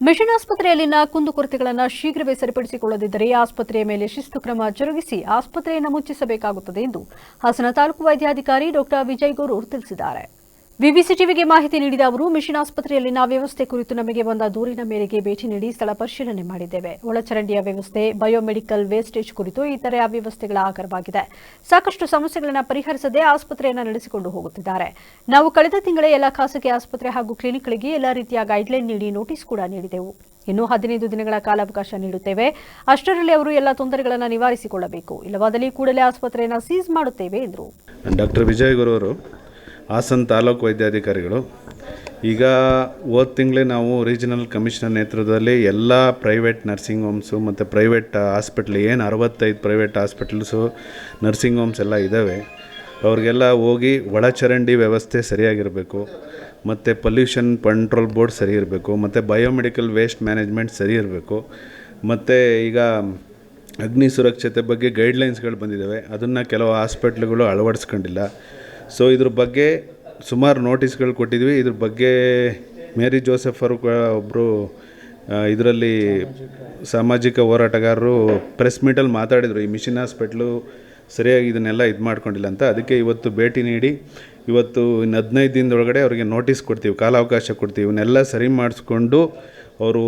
Mission ಆಸ್ಪತ್ರೆಯಲ್ಲಿನ ಕುಂದುಕೊರತೆಗಳನ್ನು ಶೀಘ್ರವೇ ಸರಿಪಡಿಸಿಕೊಳ್ಳದಿದ್ದರೆ ಆಸ್ಪತ್ರೆಯ ಮೇಲೆ ಶಿಸ್ತು ಕ್ರಮ ಜರುಗಿಸಿ ಆಸ್ಪತ್ರೆಯನ್ನು ಮುಚ್ಚಿಸಬೇಕಾಗುತ್ತದೆ ಎಂದು ಹಾಸನ ತಾಲೂಕು ವೈದ್ಯಾಧಿಕಾರಿ ಡಾಕ್ಟರ್ ವಿಜಯ್ ಗೌರೂರ್ ತಿಳಿಸಿದ್ದಾರೆ. ಬಿಬಿಸಿ ಟಿವಿಗೆ ಮಾಹಿತಿ ನೀಡಿದ ಅವರು, ಮಿಷನ್ ಆಸ್ಪತ್ರೆಯಲ್ಲಿನ ವ್ಯವಸ್ಥೆ ಕುರಿತು ನಮಗೆ ಬಂದ ದೂರಿನ ಮೇರೆಗೆ ಭೇಟಿ ನೀಡಿ ಸ್ಥಳ ಪರಿಶೀಲನೆ ಮಾಡಿದ್ದೇವೆ. ಒಳಚರಂಡಿಯ ವ್ಯವಸ್ಥೆ, ಬಯೋಮೆಡಿಕಲ್ ವೇಸ್ಟೇಜ್ ಕುರಿತು ಇತರೆ ಅವ್ಯವಸ್ಥೆಗಳ ಆಗರವಾಗಿದೆ ಸಾಕಷ್ಟು ಸಮಸ್ಯೆಗಳನ್ನು ಪರಿಹರಿಸದೆ ಆಸ್ಪತ್ರೆಯನ್ನು ನಡೆಸಿಕೊಂಡು ಹೋಗುತ್ತಿದ್ದಾರೆ. ನಾವು ಕಳೆದ ತಿಂಗಳೇ ಎಲ್ಲ ಖಾಸಗಿ ಆಸ್ಪತ್ರೆ ಹಾಗೂ ಕ್ಲಿನಿಕ್ಗಳಿಗೆ ಎಲ್ಲ ರೀತಿಯ ಗೈಡ್ಲೈನ್ ನೀಡಿ ನೋಟಿಸ್ ಕೂಡ ನೀಡಿದೆವು. ಇನ್ನು ಹದಿನೈದು ದಿನಗಳ ಕಾಲಾವಕಾಶ ನೀಡುತ್ತೇವೆ. ಅಷ್ಟರಲ್ಲಿ ಅವರು ಎಲ್ಲ ತೊಂದರೆಗಳನ್ನು ನಿವಾರಿಸಿಕೊಳ್ಳಬೇಕು. ಇಲ್ಲವಾದಲ್ಲಿ ಕೂಡಲೇ ಆಸ್ಪತ್ರೆಯನ್ನು ಸೀಸ್ ಮಾಡುತ್ತೇವೆ ಎಂದರು. ಡಾಕ್ಟರ್ ವಿಜಯ್ ಗುರು ಹಾಸನ್ ತಾಲೂಕು ವೈದ್ಯಾಧಿಕಾರಿಗಳು. ಈಗ ಹೋದ ತಿಂಗಳೇ ನಾವು ರೀಜನಲ್ ಕಮಿಷನರ್ ನೇತೃತ್ವದಲ್ಲಿ ಎಲ್ಲ ಪ್ರೈವೇಟ್ ನರ್ಸಿಂಗ್ ಹೋಮ್ಸು ಮತ್ತು ಪ್ರೈವೇಟ್ ಹಾಸ್ಪಿಟ್ಲ್, ಏನು ಅರವತ್ತೈದು ಪ್ರೈವೇಟ್ ಹಾಸ್ಪಿಟಲ್ಸು, ನರ್ಸಿಂಗ್ ಹೋಮ್ಸ್ ಎಲ್ಲ ಇದ್ದಾವೆ ಅವ್ರಿಗೆಲ್ಲ ಹೋಗಿ ಒಳಚರಂಡಿ ವ್ಯವಸ್ಥೆ ಸರಿಯಾಗಿರಬೇಕು. ಮತ್ತು ಪೊಲ್ಯೂಷನ್ ಕಂಟ್ರೋಲ್ ಬೋರ್ಡ್ ಸರಿ ಇರಬೇಕು ಮತ್ತು ಬಯೋಮೆಡಿಕಲ್ ವೇಸ್ಟ್ ಮ್ಯಾನೇಜ್ಮೆಂಟ್ ಸರಿ ಇರಬೇಕು ಮತ್ತು ಈಗ ಅಗ್ನಿ ಸುರಕ್ಷತೆ ಬಗ್ಗೆ ಗೈಡ್ಲೈನ್ಸ್ಗಳು ಬಂದಿದ್ದಾವೆ ಅದನ್ನು ಕೆಲವು ಹಾಸ್ಪಿಟ್ಲ್ಗಳು ಅಳವಡಿಸ್ಕೊಂಡಿಲ್ಲ. ಸೊ ಇದ್ರ ಬಗ್ಗೆ ಸುಮಾರು ನೋಟಿಸ್ಗಳು ಕೊಟ್ಟಿದ್ವಿ. ಇದ್ರ ಬಗ್ಗೆ ಮೇರಿ ಜೋಸೆಫ್ ಅವರು ಒಬ್ಬರು ಇದರಲ್ಲಿ ಸಾಮಾಜಿಕ ಹೋರಾಟಗಾರರು ಪ್ರೆಸ್ ಮೀಟಲ್ಲಿ ಮಾತಾಡಿದರು. ಈ ಮಿಷಿನ್ ಹಾಸ್ಪಿಟ್ಲು ಸರಿಯಾಗಿ ಇದನ್ನೆಲ್ಲ ಇದು ಮಾಡ್ಕೊಂಡಿಲ್ಲ ಅಂತ. ಅದಕ್ಕೆ ಇವತ್ತು ಭೇಟಿ ನೀಡಿ, ಇವತ್ತು ಇನ್ನು ಹದಿನೈದು ದಿನದೊಳಗಡೆ ಅವರಿಗೆ ನೋಟಿಸ್ ಕೊಡ್ತೀವಿ, ಕಾಲಾವಕಾಶ ಕೊಡ್ತೀವಿ. ಇವನ್ನೆಲ್ಲ ಸರಿ ಮಾಡಿಸ್ಕೊಂಡು ಅವರು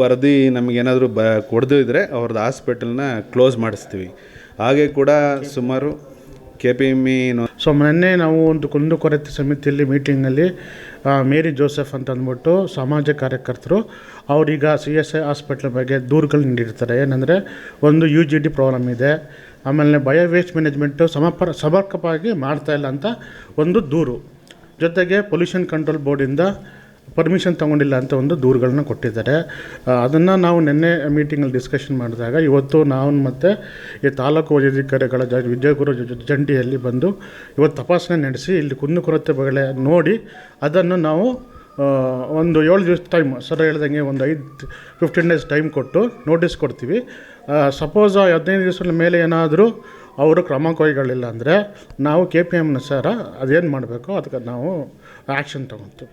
ವರದಿ ನಮಗೇನಾದರೂ ಬ, ಕೊಡದೇ ಇದ್ದರೆ ಅವ್ರದ್ದು ಹಾಸ್ಪಿಟಲ್ನ ಕ್ಲೋಸ್ ಮಾಡಿಸ್ತೀವಿ. ಹಾಗೆ ಕೂಡ ಸುಮಾರು ಕೆ ಪಿ ಎಂ ಸೊ ಮೊನ್ನೆ ನಾವು ಒಂದು ಕುಂದುಕೊರತೆ ಸಮಿತಿಯಲ್ಲಿ ಮೀಟಿಂಗಲ್ಲಿ ಮೇರಿ ಜೋಸೆಫ್ ಅಂತ ಅಂದ್ಬಿಟ್ಟು ಸಮಾಜ ಕಾರ್ಯಕರ್ತರು ಅವರೀಗ ಸಿ ಎಸ್ ಐ ಹಾಸ್ಪಿಟ್ಲ್ ಬಗ್ಗೆ ದೂರುಗಳು ನೀಡಿರ್ತಾರೆ. ಏನಂದರೆ ಒಂದು ಯು ಜಿ ಡಿ ಪ್ರಾಬ್ಲಮ್ ಇದೆ. ಆಮೇಲೆ ಬಯೋ ವೇಸ್ಟ್ ಮ್ಯಾನೇಜ್ಮೆಂಟು ಸಮರ್ಪರ ಸಮರ್ಪಕವಾಗಿ ಮಾಡ್ತಾ ಇಲ್ಲ ಅಂತ ಒಂದು ದೂರು. ಜೊತೆಗೆ ಪೊಲ್ಯೂಷನ್ ಕಂಟ್ರೋಲ್ ಬೋರ್ಡಿಂದ ಪರ್ಮಿಷನ್ ತೊಗೊಂಡಿಲ್ಲ ಅಂತ ಒಂದು ದೂರುಗಳನ್ನ ಕೊಟ್ಟಿದ್ದಾರೆ. ಅದನ್ನು ನಾವು ನಿನ್ನೆ ಮೀಟಿಂಗಲ್ಲಿ ಡಿಸ್ಕಷನ್ ಮಾಡಿದಾಗ ಇವತ್ತು ನಾವು ಮತ್ತು ಈ ತಾಲೂಕು ವೈದ್ಯಾಧಿಕಾರಿಗಳ ಜ, ವಿಜಯಪುರ ಜಂಟಿಯಲ್ಲಿ ಬಂದು ಇವತ್ತು ತಪಾಸಣೆ ನಡೆಸಿ ಇಲ್ಲಿ ಕುಂದುಕೊರತೆ ಬಗೆ ನೋಡಿ ಅದನ್ನು ನಾವು ಒಂದು ಏಳು ದಿವಸ ಟೈಮ್ ಸರ್ ಹೇಳ್ದಂಗೆ ಒಂದು ಐದು ಫಿಫ್ಟೀನ್ ಡೇಸ್ ಟೈಮ್ ಕೊಟ್ಟು ನೋಟಿಸ್ ಕೊಡ್ತೀವಿ. ಸಪೋಸ್ ಹದಿನೈದು ದಿವಸದ ಮೇಲೆ ಏನಾದರೂ ಅವರು ಕ್ರಮ ಕೈಗೊಳ್ಳಿಲ್ಲ ಅಂದರೆ ನಾವು ಕೆ ಪಿ ಎಮ್ನ ಸರ ಅದೇನು ಮಾಡಬೇಕು ಅದಕ್ಕೆ ನಾವು ಆ್ಯಕ್ಷನ್ ತೊಗೊತೀವಿ